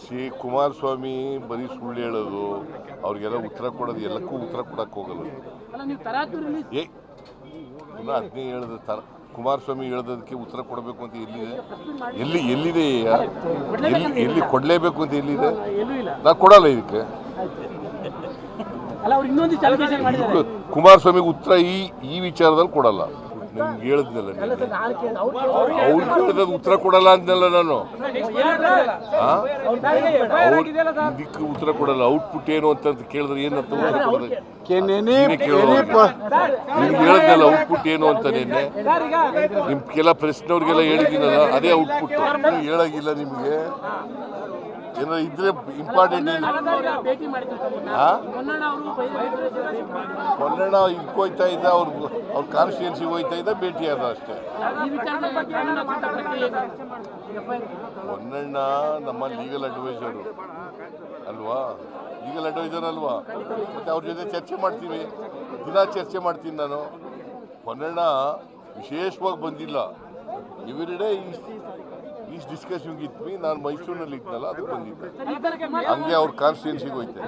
ಶ್ರೀ ಕುಮಾರಸ್ವಾಮಿ ಬರೀ ಸುಳ್ಳು ಹೇಳೋದು ಅವ್ರಿಗೆಲ್ಲ ಉತ್ತರ ಕೊಡೋದು ಎಲ್ಲಕ್ಕೂ ಉತ್ತರ ಕೊಡಕ್ಕೆ ಹೋಗಲ್ಲ. ಏ ಪುನಃ ಅದನ್ನೇ ಹೇಳಿದ ತರ ಕುಮಾರಸ್ವಾಮಿ ಹೇಳೋದಕ್ಕೆ ಉತ್ತರ ಕೊಡಬೇಕು ಅಂತ ಎಲ್ಲಿದೆ? ಎಲ್ಲಿ ಎಲ್ಲಿದೆ ಎಲ್ಲಿ ಎಲ್ಲಿ ಕೊಡಲೇಬೇಕು ಅಂತ ಎಲ್ಲಿದೆ? ನಾ ನಾನು ಕೊಡಲ್ಲ ಇದಕ್ಕೆ. ಕುಮಾರಸ್ವಾಮಿಗೆ ಉತ್ತರ ಈ ಈ ವಿಚಾರದಲ್ಲಿ ಕೊಡಲ್ಲ. ನಿಮ್ಗೆ ಹೇಳಿದ್ನಲ್ಲ ಅವ್ರು ಉತ್ತರ ಕೊಡಲ್ಲ ಅಂದ್ನಲ್ಲ ನಾನು ಇದಕ್ಕೆ ಉತ್ತರ ಕೊಡಲ್ಲ ಔಟ್ಪುಟ್ ಏನು ಅಂತ ಕೇಳಿದ್ರೆ ಏನಂತ ಉತ್ತರ ಕೊಡೋದು ನಿಮ್ಗೆ ಹೇಳಿದ್ನಲ್ಲ ಔಟ್ಪುಟ್ ಏನು ಅಂತ ನಿನ್ನೆ ಪ್ರಶ್ನೆ ಪ್ರಶ್ನೆವ್ರಿಗೆಲ್ಲ ಹೇಳಿದ್ದೀನಲ್ಲ ಅದೇ ಔಟ್ಪುಟ್ ಹೇಳಾಗಿಲ್ಲ ನಿಮಗೆ ಏನೋ ಇದ್ರೆ ಇಂಪಾರ್ಟೆಂಟ್. ಕನ್ನಡ ಇದಕ್ಕೆ ಹೋಯ್ತಾ ಇದ್ದ ಅವ್ರ ಅವ್ರ ಕಾನ್ಸ್ಟಿಟ್ಯೂನ್ಸಿಗೆ ಹೋಯ್ತಾ ಇದ್ದ ಭೇಟಿ ಆದ ಅಷ್ಟೇ. ಹೊನ್ನಣ್ಣ. ನಮ್ಮ ಲೀಗಲ್ ಅಡ್ವೈಸರ್ ಅಲ್ವಾ? ಲೀಗಲ್ ಅಡ್ವೈಸರ್ ಅಲ್ವಾ? ಮತ್ತೆ ಅವ್ರ ಜೊತೆ ಚರ್ಚೆ ಮಾಡ್ತೀವಿ ದಿನ ಚರ್ಚೆ ಮಾಡ್ತೀನಿ ನಾನು. ಹೊನ್ನಣ್ಣ ವಿಶೇಷವಾಗಿ ಬಂದಿಲ್ಲ. Every day is discussion with me ನಾನು ಮೈಸೂರಿನಲ್ಲಿ ಇದ್ನಲ್ಲ ಅದು ಬಂದಿದ್ದೆ. ಹಂಗೆ ಅವ್ರ ಕಾನ್ಸ್ಟಿಟ್ಯೂನ್ಸಿಗೆ ಹೋಯ್ತೆ